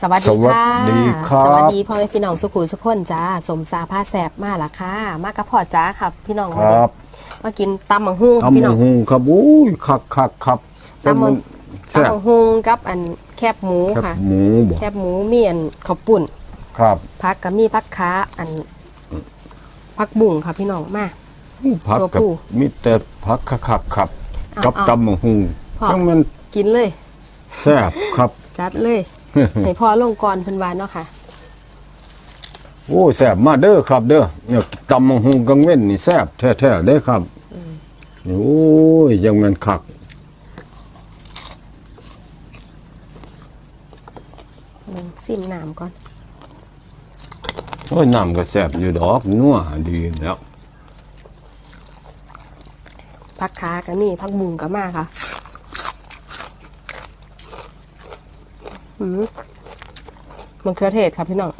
สวัสสดีวัสค่ะดีครับ สวัสดีพ่อแม่พี่น้องสุขุมสุขคนจ้า สมซาผ้าแสบมาละค่ะ มากระพอจ้าครับพี่น้องควันนี้รับ มากินตำมังฮูครับตำพี่บัน้อกงหุงครับอุ้ยคักคักครับตำบักแซ่บตำมังฮูกับอันแคบหมูแคบค่ะหมูบอกแคบหมูมีอันข้าวปุ่นครับพักกับมีพักค้าอันพักบุ่งค่ะพี่น้องมา ผักตัวกับผู้มีแต่ผักคักคักครับ เอากับเอาตำบักหุงพ่อจังมันกินเลย แซ่บครับ จัดเลย ให้พ่อลงก่อนเพิ่นวานเนาะค่ะ โอ้แซ่บมาเด้อครับ เด้อเนี่ยตำบักหุงกังเว้นนี่แซ่บแท้ๆเด้อครับโอ้ยยังมันคักซิมน้ำก่อน โอ้ยน้ำก็แซ่บอยู่ดอกนัวดีแล้วพักค้ากับมีพักบุ่งกับมาค่ะ มันเครือเทศค่ะพี่น้อง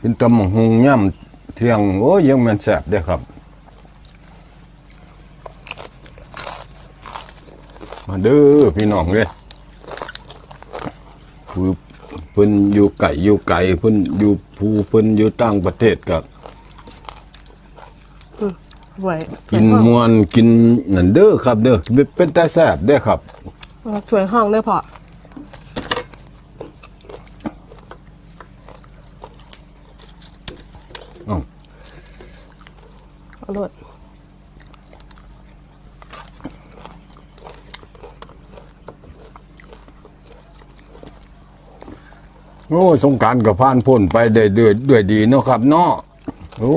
กินตำหงย่ำเที่ยง โอ้ยยังมันแซ่บด้อครับ มาเด้อพี่น้องเลยคือเพิ่นอยู่ไก่อยู่ไก่เพิ่นอยู่ภูเพิ่นอยู่ต่างประเทศกับ ไว้กินมวนกินนั่นเด้อครับ เด้อเป็นแต่แซ่บเด้อครับสวยห้องเลยพออ้าวเอาโลดโอ้ยสงกรารกับผ่านพ้นไปได้ด้วยด้วยดีเนาะครับเนาะ โอ้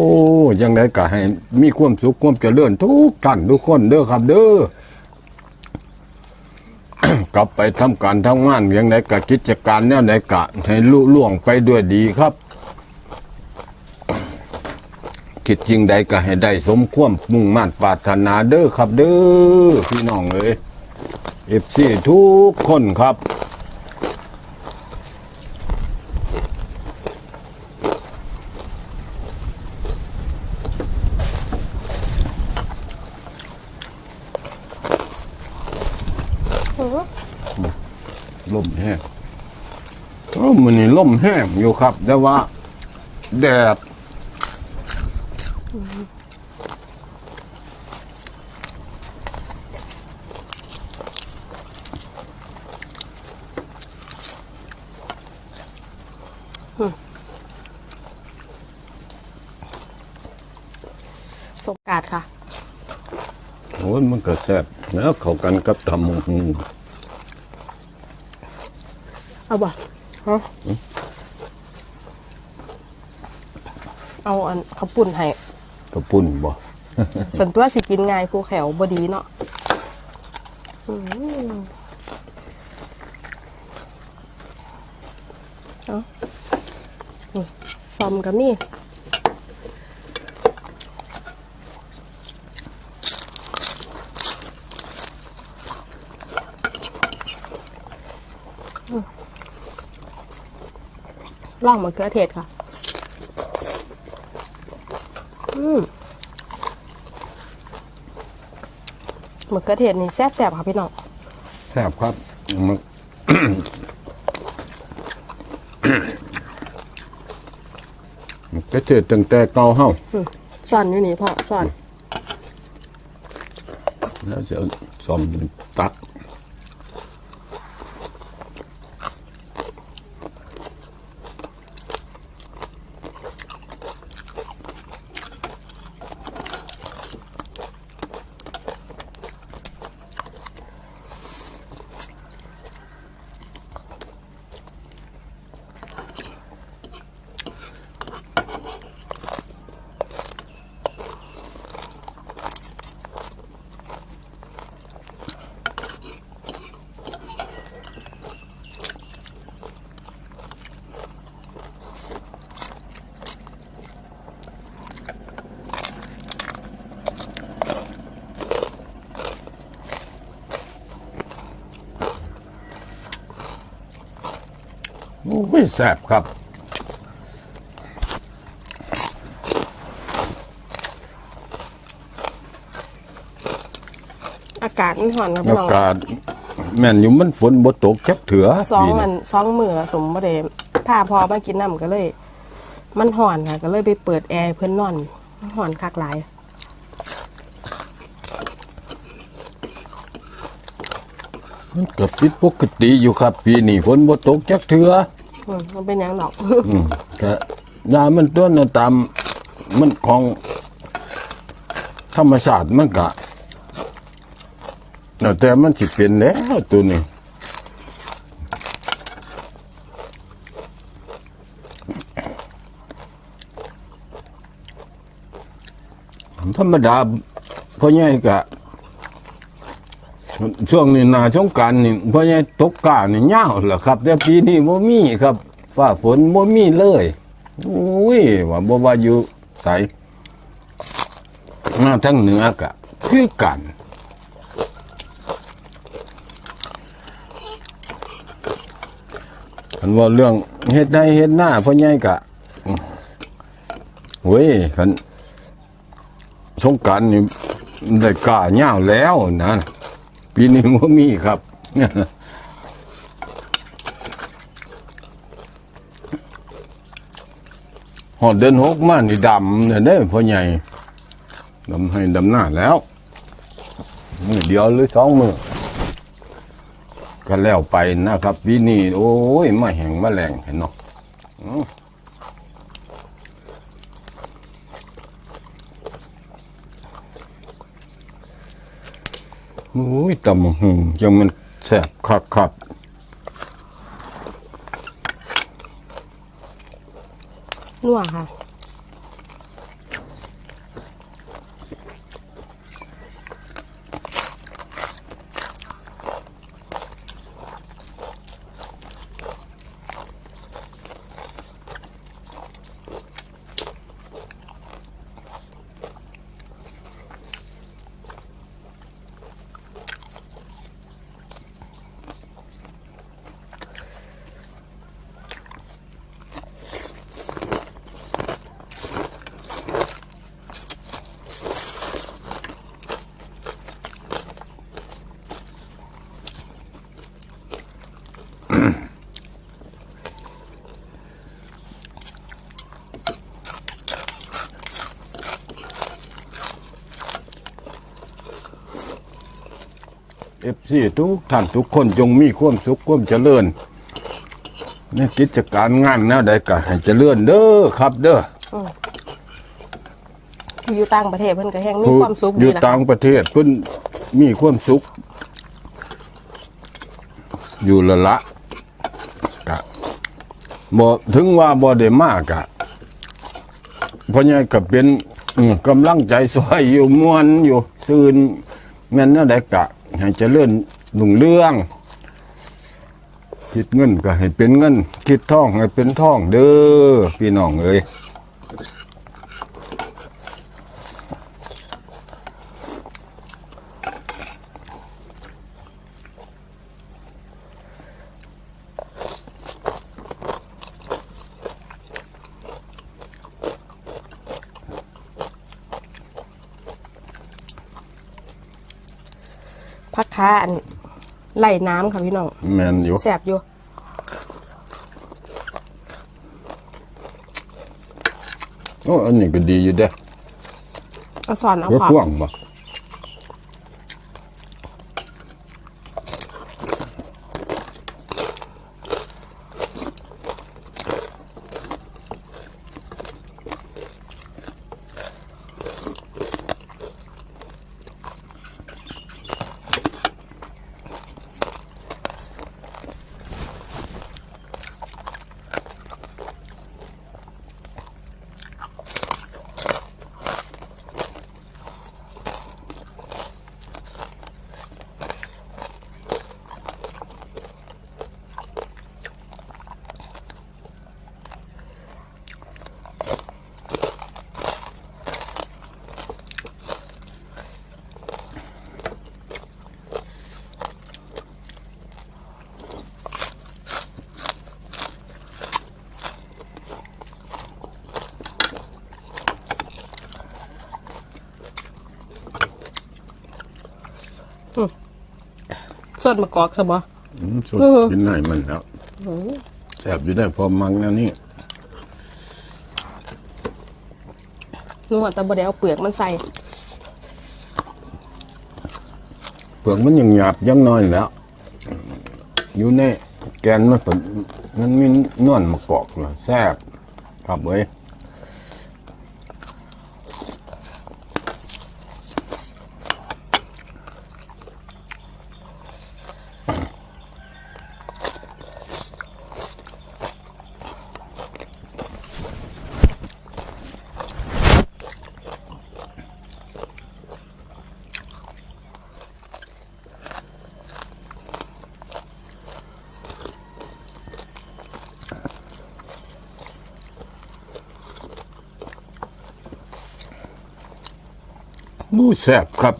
ยังไงก็ให้มีความสุขความเจริญทุกท่านทุกคนเด้อครับเด้อกลับไปทำการทำงานอย่างไรกับกิจการแนวไหนกะให้ลุล่วงไปด้วยดีครับ คิดจริงใดก็ให้ได้สมความมุ่งมั่นปรารถนาเด้อครับเด้อพี่น้องเอ้ยเอฟซีทุกคนครับ ล มแห้งโอ้มันนี่ลมแห้งอยู่ครับ แต่ว่า แดดสมกาดค่ะ โอ้ยมันก็แซ่บแล้วเข้ากันกับตำบักหุง เอาบ่ฮะเอาอันข้าวปุ่นให้กระปุ่นบ่ส่วนตัวสิกินง่ายผู้แขวบดีเนาะอืมเอานี่ซอมกับ ล่องมะเขือเทศค่ะ อืมมะเขือเทศนี่แซ่บๆค่ะพี่น้องแซ่บครับมันมันก็เทศตั้งแต่เก่าเฮาซ่อนอยู่นี่พ่อซ่อน แล้วจะสอมตัก อ้ยแซ่บครับากาศมันห่อนครับพี่อาน้องกาศแม่นอยู่มันฝนบ่ตกจักเถือสองปีมันี้นสองมือสมบ่ได้พาพอมากินน้ำก็เลย มันห่อนค่ะก็เลยไปเปิดแอร์ให้เพื่อนนอนมันห่อนคักหลาย มันก็ผิดปกติอยู่ครับ ปีนี้ฝนบ่ตกจักเถือ อืมมันเป็นหยังดอก อืมก็ยามันต้นน่ะตามมันของธรรมชาติมันก็แต่มันสิเป็นแล้วตัวนี้ธรรมดาพ่อใหญ่ก็ ช่วงนี้นาสงการนี่พ่อใหญ่ตกกานี่ยาวแหละครับ แต่ปีนี้บ่มีครับฟ้าฝนบ่มีเลยอุ้ยว่าบ่ว่าอยู่ไสมาทั้งเหนือก็คือกันคันว่าเรื่องเฮ็ดได้เฮ็ดหน้าพ่อใหญ่ก็เว้ยคันสงการนี่ได้กล้าเงาวแล้วนะ ปีนี้ว่ามีครับ หอดเดินหกมานี่ดำเนี่ยได้พ่อใหญ่ดำให้ดำหน้าแล้วมือเดียวหรือสองมือก็แล้วไปนะครับปีนี้โอ้ยมาแห่งมาแรงเห็นเนาะ โอ้ยตำบักหูจังมันแสบคักคักนัวค่ะ อฟซีทุกท่านทุกคนจงมีความสุขความเจริญในกิจการงานแนวใดก็ให้เจริญเด้อครับ เด้ออยู่ต่างประเทศเพิ่นก็แห้งมีผู้ความสุขอดียู่แหละต่างประเทศเพิ่นมีความสุข อยู่ละละกะบ่ถึงว่าบ่ได้มากะเพราะงั้นก็เป็นอืมกำลังใจสวยอยู่มวนอยู่ตื่นแม่นแนวใดกะ ให้เจริญนุ่งเรื่องคิดเงินก็ให้เป็นเงิน คิดท่องให้เป็นท่องเด้อพี่น้องเอ้ย ไหลน้ำค่ะพี่น้องแม่นอยู่แสบอยู่โอ้อันนี้ก็ดีอยู่เด้อเอาสอนเอาเพื่อขอบพ่วงบ่ น สดมะกอกซะบ่อืมสุดอือกินได้มันแล้วแซ่บอยู่ได้พอมังแนวนี้นัวแต่บ่ได้เอาเปลือกมันใส่ เปลือกมันยังหยาบยังน้อยแล้ว อยู่ในแกนมันเป็นมันมีนวลมะกอกเหรอแซ่บครับเว้ย บูแซ่บครับ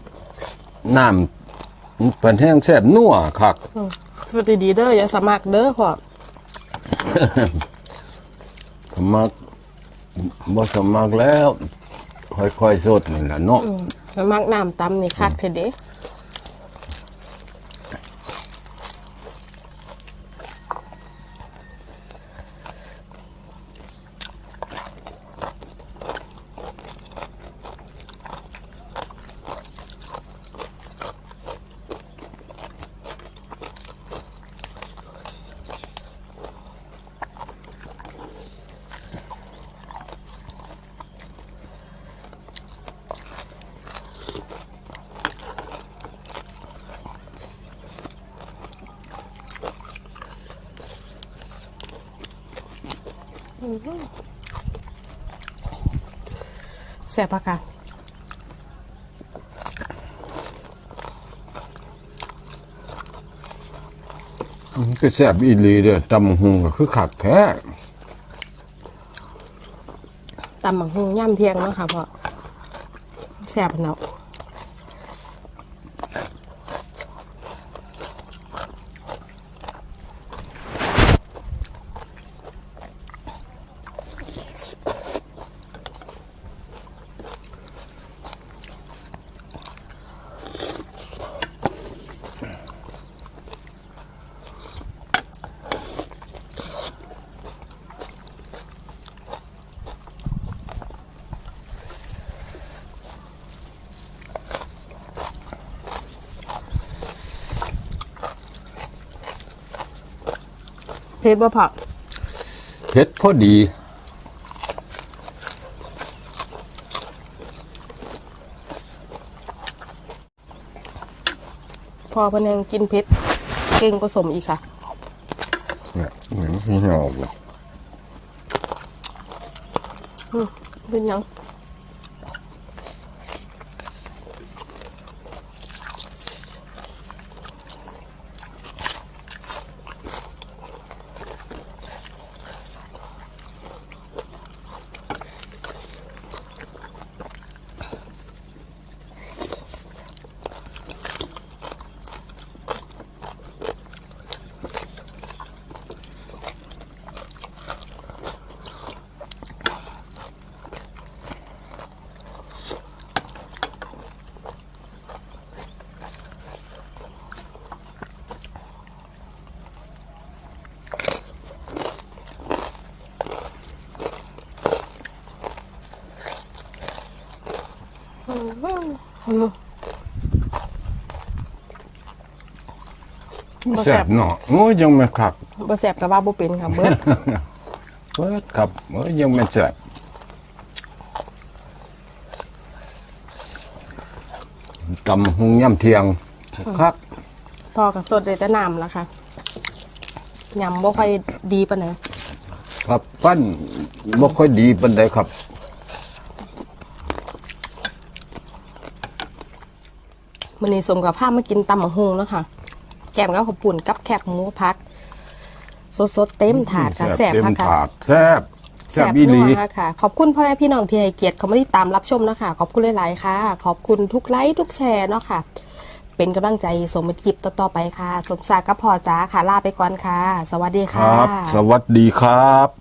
น้ำมันเป็นแห้งแซ่บนัวคักอืมสวัสดีๆเด้ออย่าสมัครเด้อพ่อสมัครบ่สมัครแล้ว ค่อยๆสดนี่แหละเนาะสมัครน้ำตำนี่คักเถอะเด้ แซ่บปะคะมันก็แซ่บอีหลีเด้อตำบักหุงก็คือคักแท้ตำบักหุ่งย่ำเที่ยงเนาะค่ะพ่อแซ่บเนาะ เพชรบ่พ่อเผ็ดพอดี พอเพนยังกินเพชรเก่งผสมอีกค่ะเนี่ยเหมือนพี่น้องเลยเป็นหยัง บ่แซ่แซ่บบเนาะโอ้ยยังไม่คักบ่แซ่บกับว่าบ่เป็นค่ะเบิดเปิดครับโอ้ยยังไม่แซ่บตำบักหุงย่ำเทียงคักพอกับสดเลยแต่น้ำแล้วค่ะยำบ่ค่อยดีปานไหนใดครับปั้นบ่ค่อยดีปานใดครับ มื้อนี้สมกับภาพมากินตำบักหุ่งเนาะค่ะแกมก็ขอบปุ่นกับแคบหมูพัก สดๆเต็มถาดค่ะแซ่บเต็มค่ะถาดแซ่บแซ่บอีหนัลีวค่ะ ขอบคุณพ่อแม่พี่น้องที่ให้เกียรติเขามาติดตามรับชมนะคะ ขอบคุณหลายๆค่ะ ขอบคุณทุกไลค์ทุกแชร์เนาะค่ะ เป็นกำลังใจสมคลิปต่อๆไปค่ะ สมศักดิ์กับพ่อจ้าค่ะลาไปก่อนค่ะ สวัสดีคค่ะรับ สวัสดีครับ